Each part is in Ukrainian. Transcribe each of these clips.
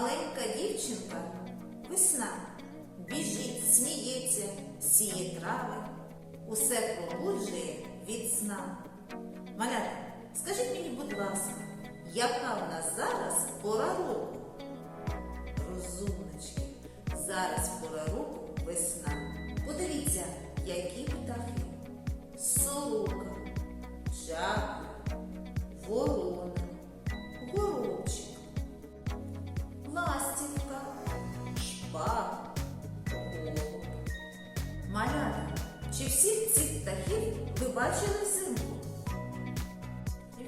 маленька дівчинка весна. Біжить, сміється, сіє трави, усе пробуджує від сна. Малята, скажіть мені, будь ласка, яка в нас зараз пора року? Розумнички, зараз пора року весна. Подивіться, які птахи. Сорока, жаба, ворона, горобчик, ластівка, шпак, голуб. Малята, чи всіх цих птахів ви бачили взимку?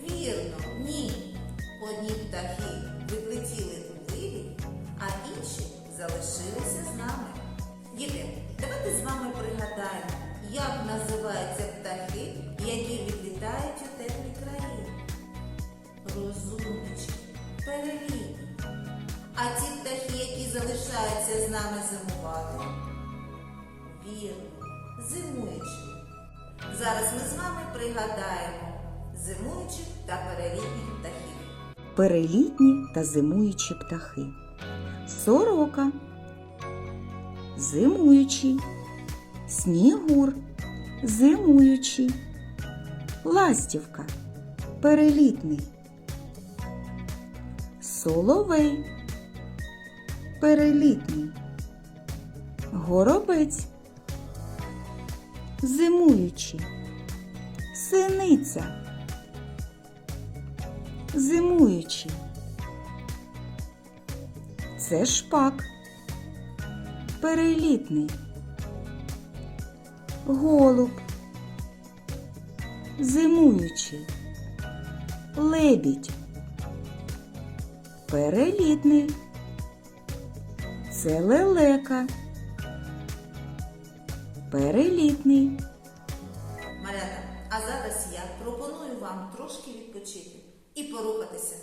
Вірно, ні. Одні птахи відлетіли у вирій, а інші залишилися з нами. Діти, давайте з вами пригадаємо, як називаються птахи, які відлітають у теплі краї. Розумнички, перелітні. А ті птахи, які залишаються з нами зимувати. Вірно, зимуючі. Зараз ми з вами пригадаємо зимуючих та перелітніх птахів. перелітні та зимуючі птахи. Сорока, зимуючий, снігур, зимуючий, ластівка, перелітний, соловей, перелітний, горобець, зимуючий, синиця зимуючий. Це шпак. Перелітний. Голуб. Зимуючий. Лебідь. Перелітний. Це лелека. Перелітний. Малята, а зараз я пропоную вам трошки відпочити і порухатися.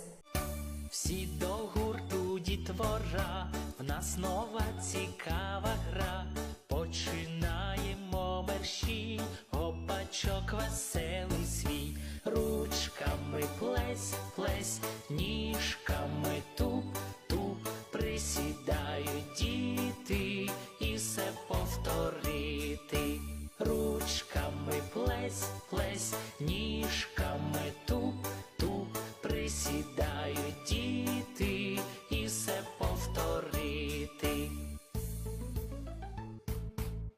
Всі до гурту дітвора, в нас нова цікава гра. Починаємо мерщій, гопачок веселий свій. Ручками плесь, плесь, ніжками діти і все повторити. Ручками плесь, плесь, ніжками туп, туп, присідають діти і все повторити.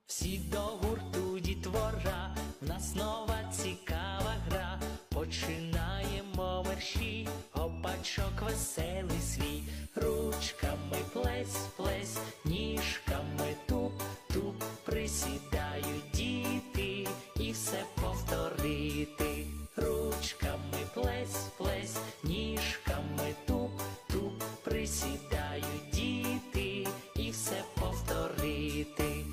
Всі до гурту дітвора, в нас нова все повторити. Ручками плесь, плесь, ніжками туп, туп, присідають діти і все повторити.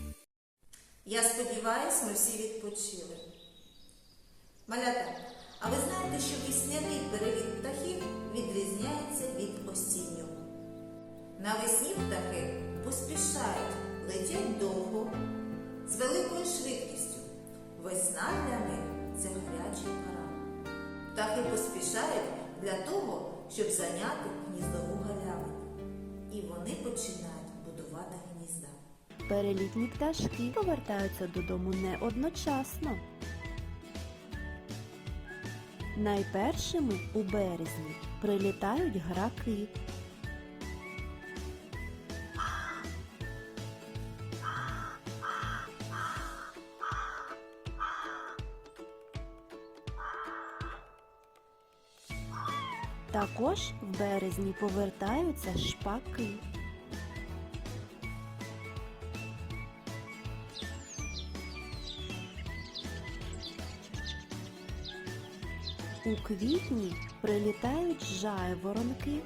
Я сподіваюсь, ми всі відпочили. Малята, а ви знаєте, що весняний переліт птахів відрізняється від осіннього? Навесні птахи поспішають, летять довго, з великою швидкістю. Весна для них це гаряча пора. Птахи поспішають для того, щоб зайняти гніздову галявину. І вони починають будувати гнізда. Перелітні пташки повертаються додому не одночасно. Найпершими у березні прилітають граки. Також в березні повертаються шпаки. У квітні прилітають жайворонки.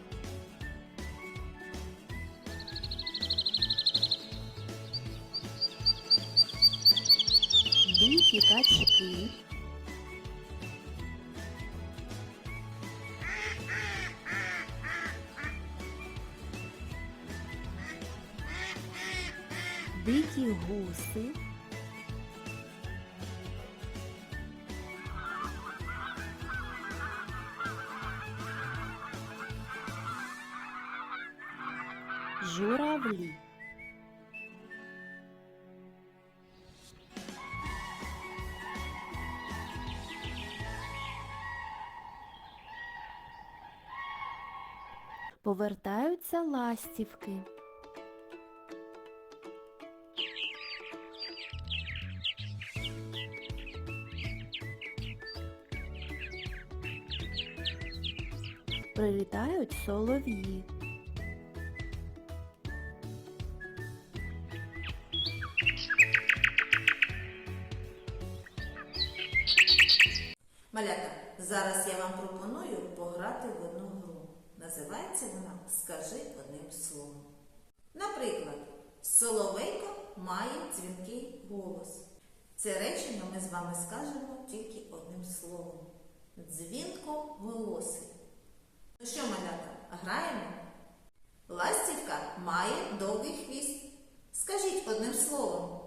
Дикі качки. Дикі гуси. журавлі. Повертаються ластівки. Прилітають солов'ї. Малята, зараз я вам пропоную пограти в одну гру. Називається вона Скажи одним словом. Наприклад, Соловейко має дзвінкий голос. Це речення ми з вами скажемо тільки одним словом. Дзвінко голосить. Ну що, малята, граємо? Ластівка має довгий хвіст. Скажіть одним словом.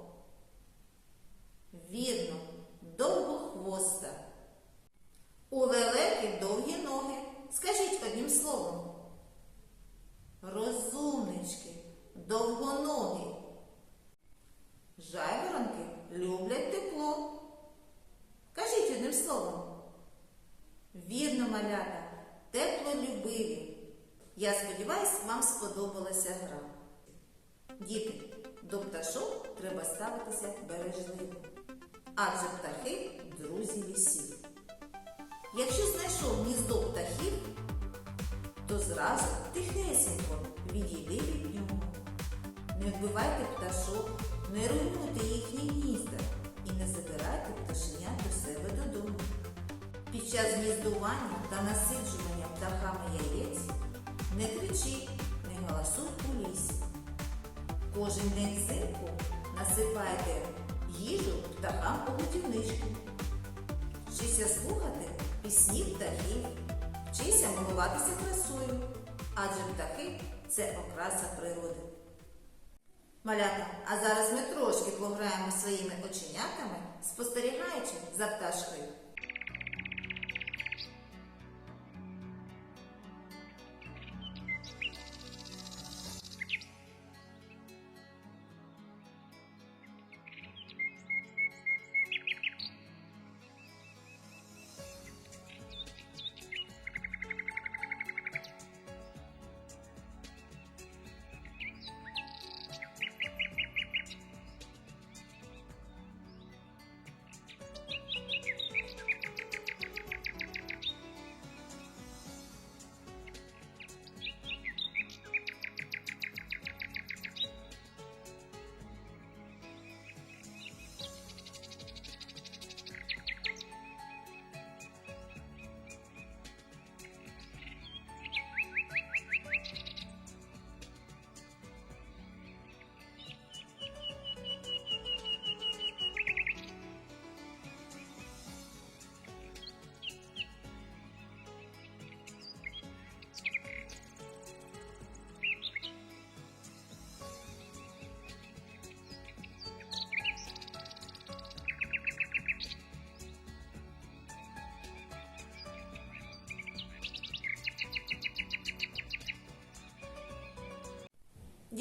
Вірно, довгохвоста. У лелеки довгі ноги. Скажіть одним словом. Розумнички, довгоногі. Жайворонки люблять тепло. Кажіть одним словом. Вірно, малята, теплолюбиві. Я сподіваюсь, сподобалася гра. Діти, до пташок треба ставитися бережливо. Адже птахи друзі лісів. Якщо знайшов гніздо птахів, то зразу тихесенько відійди від нього. Не вбивайте пташок, не руйнуйте їхні гнізда і не забирайте пташенят до себе додому. Під час гніздування та насиджування птахами яєць не кричіть, не у лісі. Кожен день взимку насипайте їжу птахам у годівничку. Вчися слухати пісні птахів, вчися милуватися красою, адже птахи це окраса природи. Малята, а зараз ми трошки пограємо своїми оченятами, спостерігаючи за пташкою.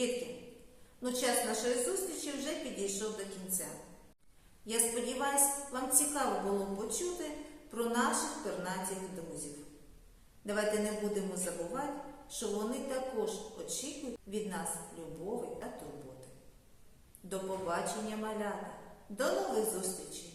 Дітки, ну час нашої зустрічі вже підійшов до кінця. Я сподіваюся, вам цікаво було почути про наших пернатих друзів. Давайте не будемо забувати, що вони також очікують від нас любові та турботи. До побачення, малята! До нових зустрічей!